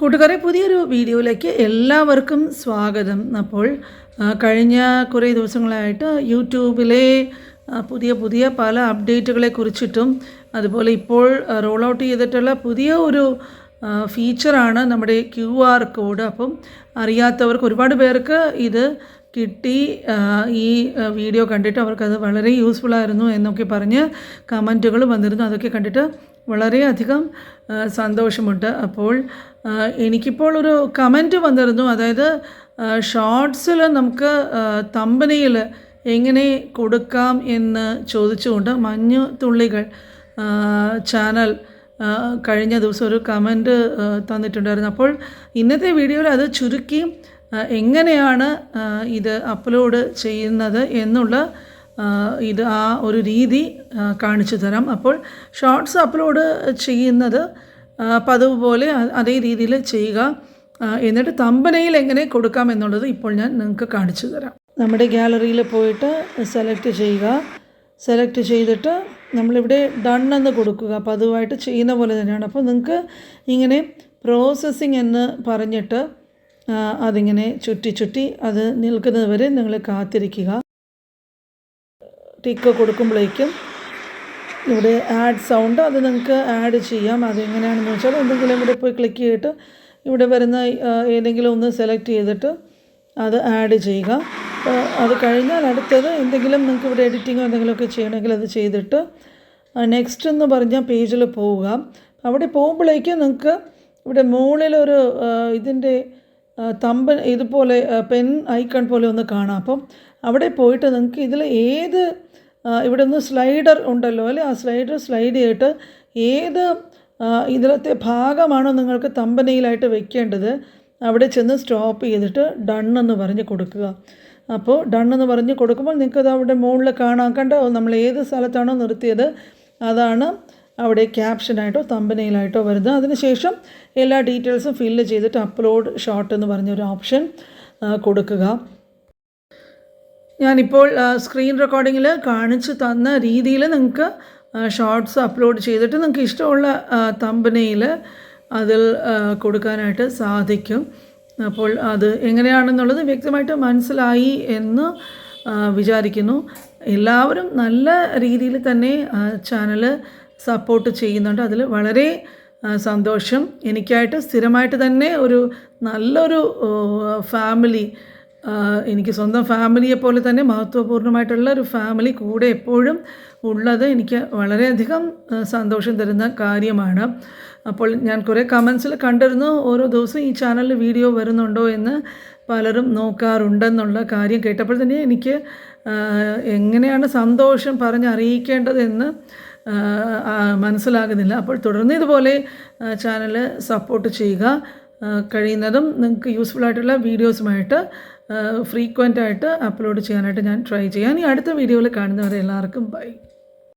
കൂട്ടുകാരെ പുതിയൊരു വീഡിയോയിലേക്ക് എല്ലാവർക്കും സ്വാഗതം. അപ്പോൾ കഴിഞ്ഞ കുറേ ദിവസങ്ങളായിട്ട് യൂട്യൂബിലെ പുതിയ പുതിയ പല അപ്ഡേറ്റുകളെ കുറിച്ചിട്ടും അതുപോലെ ഇപ്പോൾ റോൾ ഔട്ട് ചെയ്തിട്ടുള്ള പുതിയ ഒരു ഫീച്ചറാണ് നമ്മുടെ ക്യു ആർ കോഡ്. അപ്പം അറിയാത്തവർക്ക് ഒരുപാട് പേർക്ക് ഇത് കിട്ടി. ഈ വീഡിയോ കണ്ടിട്ട് അവർക്കത് വളരെ യൂസ്ഫുൾ ആയിരുന്നു എന്നൊക്കെ പറഞ്ഞ് കമന്റുകൾ വന്നിരുന്നു. അതൊക്കെ കണ്ടിട്ട് വളരെയധികം സന്തോഷമുണ്ട്. അപ്പോൾ എനിക്കിപ്പോൾ ഒരു കമന്റ് വന്നിരുന്നു. അതായത് ഷോർട്സിൽ നമുക്ക് തമ്പനയിൽ എങ്ങനെ കൊടുക്കാം എന്ന് ചോദിച്ചുകൊണ്ട് മഞ്ഞു തുള്ളികൾ ചാനൽ കഴിഞ്ഞ ദിവസം ഒരു കമന്റ് തന്നിട്ടുണ്ടായിരുന്നു. അപ്പോൾ ഇന്നത്തെ വീഡിയോയിൽ അത് ചുരുക്കി എങ്ങനെയാണ് ഇത് അപ്ലോഡ് ചെയ്യുന്നത് എന്നുള്ള ഇത് ആ ഒരു രീതി കാണിച്ചു തരാം. അപ്പോൾ ഷോർട്സ് അപ്ലോഡ് ചെയ്യുന്നത് അതുപോലെ അതേ രീതിയിൽ ചെയ്യുക. എന്നിട്ട് തമ്പനയിൽ എങ്ങനെ കൊടുക്കാം എന്നുള്ളത് ഇപ്പോൾ ഞാൻ നിങ്ങൾക്ക് കാണിച്ചു തരാം. നമ്മുടെ ഗ്യാലറിയിൽ പോയിട്ട് സെലക്ട് ചെയ്യുക. സെലക്ട് ചെയ്തിട്ട് നമ്മളിവിടെ ഡൺ എന്ന് കൊടുക്കുക. പതിവായിട്ട് ചെയ്യുന്ന പോലെ തന്നെയാണ്. അപ്പോൾ നിങ്ങൾക്ക് ഇങ്ങനെ പ്രോസസ്സിങ് എന്ന് പറഞ്ഞിട്ട് അതിങ്ങനെ ചുറ്റി ചുറ്റി അത് നിൽക്കുന്നത് വരെ നിങ്ങൾ കാത്തിരിക്കുക. ടിക്ക് കൊടുക്കുമ്പോഴേക്കും ഇവിടെ ആഡ് സൗണ്ട് അത് നിങ്ങൾക്ക് ആഡ് ചെയ്യാം. അതെങ്ങനെയാണെന്ന് വെച്ചാൽ എന്തെങ്കിലും ഇവിടെ പോയി ക്ലിക്ക് ചെയ്തിട്ട് ഇവിടെ വരുന്ന ഏതെങ്കിലും ഒന്ന് സെലക്ട് ചെയ്തിട്ട് അത് ആഡ് ചെയ്യുക. അത് കഴിഞ്ഞാൽ അടുത്തത് എന്തെങ്കിലും നിങ്ങൾക്ക് ഇവിടെ എഡിറ്റിങ്ങോ എന്തെങ്കിലുമൊക്കെ ചെയ്യണമെങ്കിൽ അത് ചെയ്തിട്ട് നെക്സ്റ്റ് എന്ന് പറഞ്ഞാൽ പേജിൽ പോവുക. അവിടെ പോകുമ്പോഴേക്കും നിങ്ങൾക്ക് ഇവിടെ മുകളിലൊരു ഇതിന്റെ തമ്പൻ ഇതുപോലെ പെൻ ഐക്കൺ പോലെ ഒന്ന് കാണാം. അപ്പം അവിടെ പോയിട്ട് നിങ്ങൾക്ക് ഇതിൽ ഏത് ഇവിടെ നിന്ന് സ്ലൈഡർ ഉണ്ടല്ലോ അല്ലേ? ആ സ്ലൈഡർ സ്ലൈഡ് ചെയ്തിട്ട് ഏത് ഇതിലത്തെ ഭാഗമാണോ നിങ്ങൾക്ക് തമ്പനയിലായിട്ട് വെക്കേണ്ടത് അവിടെ ചെന്ന് സ്റ്റോപ്പ് ചെയ്തിട്ട് ഡൺ എന്ന് പറഞ്ഞ് കൊടുക്കുക. അപ്പോൾ ഡൺ എന്ന് പറഞ്ഞ് കൊടുക്കുമ്പോൾ നിങ്ങൾക്കത് അവിടെ മുകളിൽ കാണാൻ കണ്ടോ? നമ്മൾ ഏത് സ്ഥലത്താണോ നിർത്തിയത് അതാണ് അവിടെ ക്യാപ്ഷനായിട്ടോ തമ്പനയിലായിട്ടോ വരുന്നത്. അതിനുശേഷം എല്ലാ ഡീറ്റെയിൽസും ഫില്ല് ചെയ്തിട്ട് അപ്ലോഡ് ഷോട്ട് എന്ന് പറഞ്ഞൊരു ഓപ്ഷൻ കൊടുക്കുക. ഞാനിപ്പോൾ സ്ക്രീൻ റെക്കോർഡിങ്ങിൽ കാണിച്ചു തന്ന രീതിയിൽ നിങ്ങൾക്ക് ഷോർട്സ് അപ്ലോഡ് ചെയ്തിട്ട് നിങ്ങൾക്ക് ഇഷ്ടമുള്ള തമ്പനയിൽ അതിൽ കൊടുക്കാനായിട്ട് സാധിക്കും. അപ്പോൾ അത് എങ്ങനെയാണെന്നുള്ളത് വ്യക്തമായിട്ട് മനസ്സിലായി എന്ന് വിചാരിക്കുന്നു. എല്ലാവരും നല്ല രീതിയിൽ തന്നെ ചാനൽ സപ്പോർട്ട് ചെയ്യുന്നുണ്ട്. അതിൽ വളരെ സന്തോഷം. എനിക്കായിട്ട് സ്ഥിരമായിട്ട് തന്നെ ഒരു നല്ലൊരു ഫാമിലി എനിക്ക് സ്വന്തം ഫാമിലിയെ പോലെ തന്നെ മഹത്വപൂർണമായിട്ടുള്ള ഒരു ഫാമിലി കൂടെ എപ്പോഴും ഉള്ളത് എനിക്ക് വളരെയധികം സന്തോഷം തരുന്ന കാര്യമാണ്. അപ്പോൾ ഞാൻ കുറേ കമൻസിൽ കണ്ടിരുന്നു ഓരോ ദിവസവും ഈ ചാനലിൽ വീഡിയോ വരുന്നുണ്ടോ എന്ന് പലരും നോക്കാറുണ്ടെന്നുള്ള കാര്യം കേട്ടപ്പോൾ തന്നെ എനിക്ക് എങ്ങനെയാണ് സന്തോഷം പറഞ്ഞറിയിക്കേണ്ടതെന്ന് മനസ്സിലാകുന്നില്ല. അപ്പോൾ തുടർന്ന് ഇതുപോലെ ചാനൽ സപ്പോർട്ട് ചെയ്യുക കഴിയുന്നതും നിങ്ങൾക്ക് യൂസ്ഫുൾ ആയിട്ടുള്ള വീഡിയോസുമായിട്ട് ഫ്രീക്വന്റ് ആയിട്ട് അപ്ലോഡ് ചെയ്യാനായിട്ട് ഞാൻ ട്രൈ ചെയ്യാം. ഈ അടുത്ത വീഡിയോയിൽ കാണുന്നവരെ എല്ലാവർക്കും ബൈ